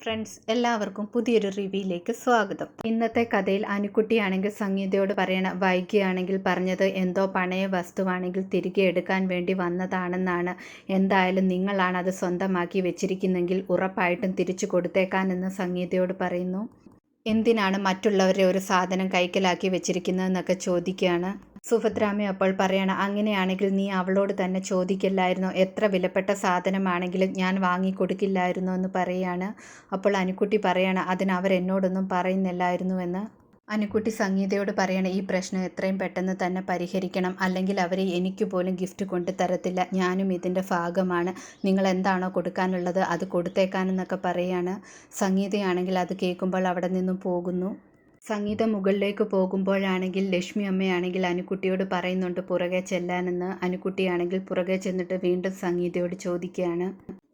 Friends എല്ലാവർക്കും പുതിയൊരു റിവ്യൂയിലേക്ക് സ്വാഗതം. ഇന്നത്തെ കഥയിൽ അനുക്കുട്ടിയാണെങ്കിൽ സംഗീതയോട് പറയണ വൈകിയാണെങ്കിൽ പറഞ്ഞത് എന്തോ പണയ വസ്തുവാണെങ്കിൽ തിരികെ എടുക്കാൻ വേണ്ടി വന്നതാണെന്നാണ്. എന്തായാലും നിങ്ങളാണ് അത് സ്വന്തമാക്കി വെച്ചിരിക്കുന്നെങ്കിൽ ഉറപ്പായിട്ടും തിരിച്ചു കൊടുത്തേക്കാനെന്ന് സംഗീതയോട് പറയുന്നു. എന്തിനാണ് മറ്റുള്ളവരെ ഒരു സാധനം കൈക്കലാക്കി വെച്ചിരിക്കുന്നതെന്നൊക്കെ ചോദിക്കുകയാണ്. സുഭദ്രാമ അപ്പോൾ പറയണം അങ്ങനെയാണെങ്കിൽ നീ അവളോട് തന്നെ ചോദിക്കില്ലായിരുന്നോ? എത്ര വിലപ്പെട്ട സാധനമാണെങ്കിലും ഞാൻ വാങ്ങിക്കൊടുക്കില്ലായിരുന്നോ? എന്ന് പറയാണ്. അപ്പോൾ അനുക്കുട്ടി പറയണം അതിന് അവരെന്നോടൊന്നും പറയുന്നില്ലായിരുന്നുവെന്ന് അനുക്കുട്ടി സംഗീതയോട് പറയണ ഈ പ്രശ്നം എത്രയും പെട്ടെന്ന് തന്നെ പരിഹരിക്കണം. അല്ലെങ്കിൽ അവരെ എനിക്ക് പോലും ഗിഫ്റ്റ് കൊണ്ടു തരത്തില്ല. ഞാനും ഇതിന്റെ ഭാഗമാണ്. നിങ്ങൾ എന്താണോ കൊടുക്കാനുള്ളത് അത് കൊടുത്തേക്കാനെന്നൊക്കെ പറയാണ്. സംഗീതയാണെങ്കിൽ അത് കേൾക്കുമ്പോൾ അവിടെ നിന്നും പോകുന്നു. സംഗീത മുകളിലേക്ക് പോകുമ്പോഴാണെങ്കിൽ ലക്ഷ്മി അമ്മയാണെങ്കിൽ അനുക്കുട്ടിയോട് പറയുന്നുണ്ട് പുറകെ ചെല്ലാനെന്ന്. അനുക്കുട്ടിയാണെങ്കിൽ പുറകെ ചെന്നിട്ട് വീണ്ടും സംഗീതയോട് ചോദിക്കുകയാണ്.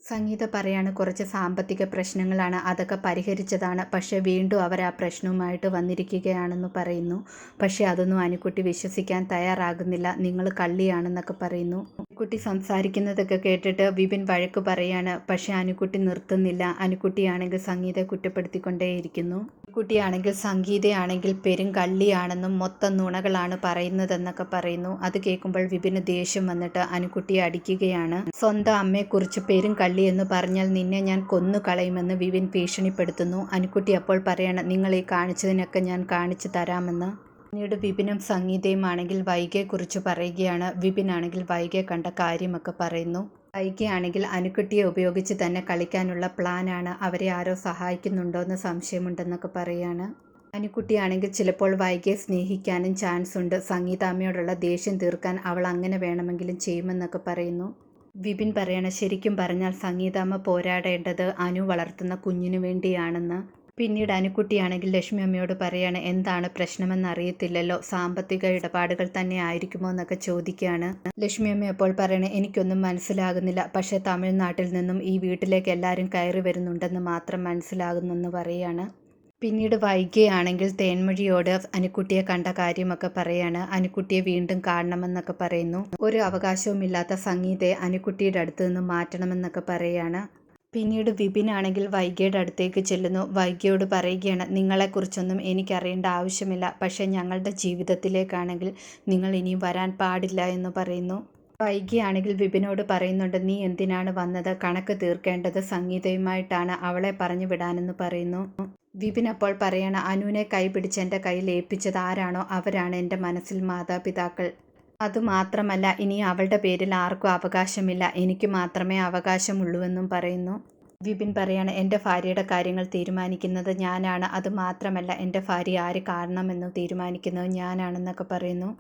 സംഗീത പറയാണ് കുറച്ച് സാമ്പത്തിക പ്രശ്നങ്ങളാണ് അതൊക്കെ പരിഹരിച്ചതാണ്. പക്ഷേ വീണ്ടും അവർ ആ പ്രശ്നവുമായിട്ട് വന്നിരിക്കുകയാണെന്ന് പറയുന്നു. പക്ഷേ അതൊന്നും അനുക്കുട്ടി വിശ്വസിക്കാൻ തയ്യാറാകുന്നില്ല. നിങ്ങൾ കള്ളിയാണെന്നൊക്കെ പറയുന്നു. അനുക്കുട്ടി സംസാരിക്കുന്നതൊക്കെ കേട്ടിട്ട് വിപിൻ വഴക്ക് പറയാണ് പക്ഷേ അനുക്കുട്ടി നിർത്തുന്നില്ല. അനുക്കുട്ടിയാണെങ്കിൽ സംഗീതയെ കുറ്റപ്പെടുത്തിക്കൊണ്ടേയിരിക്കുന്നു. കുട്ടിയാണെങ്കിൽ സംഗീതയാണെങ്കിൽ പെരും കള്ളിയാണെന്നും മൊത്തം നുണകളാണ് പറയുന്നതെന്നൊക്കെ പറയുന്നു. അത് കേൾക്കുമ്പോൾ വിപിന് ദേഷ്യം വന്നിട്ട് അനുക്കുട്ടിയെ അടിക്കുകയാണ്. സ്വന്തം അമ്മയെക്കുറിച്ച് പെരും കള്ളി എന്ന് പറഞ്ഞാൽ നിന്നെ ഞാൻ കൊന്നു കളയുമെന്ന് വിപിൻ ഭീഷണിപ്പെടുത്തുന്നു. അനുകുട്ടി അപ്പോൾ പറയണം നിങ്ങൾ ഈ കാണിച്ചതിനൊക്കെ ഞാൻ കാണിച്ചു തരാമെന്ന്. പിന്നീട് വിപിനും സംഗീതയുമാണെങ്കിൽ വൈകയെക്കുറിച്ച് പറയുകയാണ്. വിപിനാണെങ്കിൽ വൈകയെ കണ്ട കാര്യമൊക്കെ പറയുന്നു. വൈകിയാണെങ്കിൽ അനുക്കുട്ടിയെ ഉപയോഗിച്ച് തന്നെ കളിക്കാനുള്ള പ്ലാനാണ് അവരെ ആരോ സഹായിക്കുന്നുണ്ടോ എന്ന് സംശയമുണ്ടെന്നൊക്കെ പറയുകയാണ് അനുക്കുട്ടിയാണെങ്കിൽ ചിലപ്പോൾ വൈകിയെ സ്നേഹിക്കാനും ചാൻസ് ഉണ്ട് സംഗീതാമ്മയോടുള്ള ദേഷ്യം തീർക്കാൻ അവൾ അങ്ങനെ വേണമെങ്കിലും ചെയ്യുമെന്നൊക്കെ പറയുന്നു. വിപിൻ പറയണ ശരിക്കും പറഞ്ഞാൽ സംഗീതാമ്മ പോരാടേണ്ടത് അനു വളർത്തുന്ന കുഞ്ഞിനു വേണ്ടിയാണെന്ന്. പിന്നീട് അനുക്കുട്ടിയാണെങ്കിൽ ലക്ഷ്മി അമ്മയോട് പറയാണ് എന്താണ് പ്രശ്നമെന്ന് അറിയത്തില്ലല്ലോ സാമ്പത്തിക ഇടപാടുകൾ തന്നെ ആയിരിക്കുമോ എന്നൊക്കെ ചോദിക്കുകയാണ്. ലക്ഷ്മി അമ്മ അപ്പോൾ പറയണേ എനിക്കൊന്നും മനസ്സിലാകുന്നില്ല. പക്ഷേ തമിഴ്നാട്ടിൽ നിന്നും ഈ വീട്ടിലേക്ക് എല്ലാവരും കയറി വരുന്നുണ്ടെന്ന് മാത്രം മനസ്സിലാകുന്നെന്ന് പറയാണ്. പിന്നീട് വൈകിയാണെങ്കിൽ തേന്മഴിയോട് അനുക്കുട്ടിയെ കണ്ട കാര്യമൊക്കെ പറയാണ്. അനുക്കുട്ടിയെ വീണ്ടും കാണണമെന്നൊക്കെ പറയുന്നു. ഒരു അവകാശവുമില്ലാത്ത സംഗീതയെ അനുക്കുട്ടിയുടെ അടുത്ത് നിന്ന് മാറ്റണമെന്നൊക്കെ പറയാണ്. പിന്നീട് വിപിനാണെങ്കിൽ വൈഗയുടെ അടുത്തേക്ക് ചെല്ലുന്നു. വൈഗയോട് പറയുകയാണ് നിങ്ങളെക്കുറിച്ചൊന്നും എനിക്കറിയേണ്ട ആവശ്യമില്ല. പക്ഷേ ഞങ്ങളുടെ ജീവിതത്തിലേക്കാണെങ്കിൽ നിങ്ങൾ ഇനിയും വരാൻ പാടില്ല എന്ന് പറയുന്നു. വൈകിയാണെങ്കിൽ വിപിനോട് പറയുന്നുണ്ട് നീ എന്തിനാണ് വന്നത്? കണക്ക് തീർക്കേണ്ടത് സംഗീതയുമായിട്ടാണ്. അവളെ പറഞ്ഞു വിടാനെന്ന് പറയുന്നു. വിപിൻ അപ്പോൾ പറയണ അനുവിനെ കൈപിടിച്ച് എന്റെ കയ്യിൽ ഏൽപ്പിച്ചത് ആരാണോ? അവരാണ് എന്റെ മനസ്സിൽ മാതാപിതാക്കൾ. അതുമാത്രമല്ല ഇനി അവളുടെ പേരിൽ ആർക്കും അവകാശമില്ല. എനിക്ക് മാത്രമേ അവകാശമുള്ളൂവെന്നും പറയുന്നു. വിപിൻ പറയാണ് എന്റെ ഭാര്യയുടെ കാര്യങ്ങൾ തീരുമാനിക്കുന്നത് ഞാനാണ്. അതുമാത്രമല്ല എന്റെ ഭാര്യ ആര് കാണണമെന്നും തീരുമാനിക്കുന്നത് ഞാനാണെന്നൊക്കെ പറയുന്നു.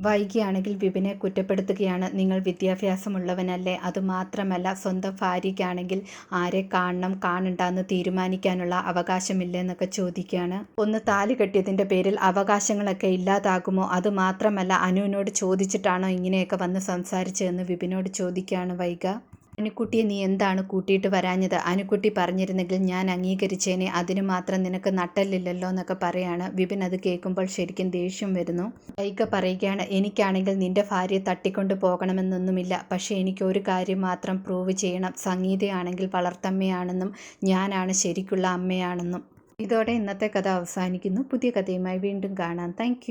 വൈകിയാണെങ്കിൽ വിപിനെ കുറ്റപ്പെടുത്തുകയാണ്. നിങ്ങൾ വിദ്യാഭ്യാസമുള്ളവനല്ലേ. അതുമാത്രമല്ല സ്വന്തം ഭാര്യയ്ക്കാണെങ്കിൽ ആരെ കാണണം കാണണ്ടെന്ന് തീരുമാനിക്കാനുള്ള അവകാശമില്ലെന്നൊക്കെ ചോദിക്കുകയാണ്. ഒന്ന് താലി കെട്ടിയതിന്റെ പേരിൽ അവകാശങ്ങളൊക്കെ ഇല്ലാതാകുമോ? അതുമാത്രമല്ല അനുവിനോട് ചോദിച്ചിട്ടാണോ ഇങ്ങനെയൊക്കെ വന്ന് സംസാരിച്ചതെന്ന് വിപിനോട് ചോദിക്കുകയാണ് വൈക അനുക്കുട്ടിയെ നീ എന്താണ് കൂട്ടിയിട്ട് വരാഞ്ഞത്? അനുക്കുട്ടി പറഞ്ഞിരുന്നെങ്കിൽ ഞാൻ അംഗീകരിച്ചേനെ. അതിന് മാത്രം നിനക്ക് നട്ടല്ലില്ലല്ലോ എന്നൊക്കെ പറയാണ്. വിപിൻ അത് കേൾക്കുമ്പോൾ ശരിക്കും ദേഷ്യം വരുന്നു. ഐക്ക പറയുകയാണ് എനിക്കാണെങ്കിൽ നിന്റെ ഭാര്യയെ തട്ടിക്കൊണ്ട് പോകണമെന്നൊന്നുമില്ല. പക്ഷേ എനിക്ക് ഒരു കാര്യം മാത്രം പ്രൂവ് ചെയ്യണം. സംഗീതയാണെങ്കിൽ വളർത്തമ്മയാണെന്നും ഞാനാണ് ശരിക്കുള്ള അമ്മയാണെന്നും. ഇതോടെ ഇന്നത്തെ കഥ അവസാനിക്കുന്നു. പുതിയ കഥയുമായി വീണ്ടും കാണാം. താങ്ക്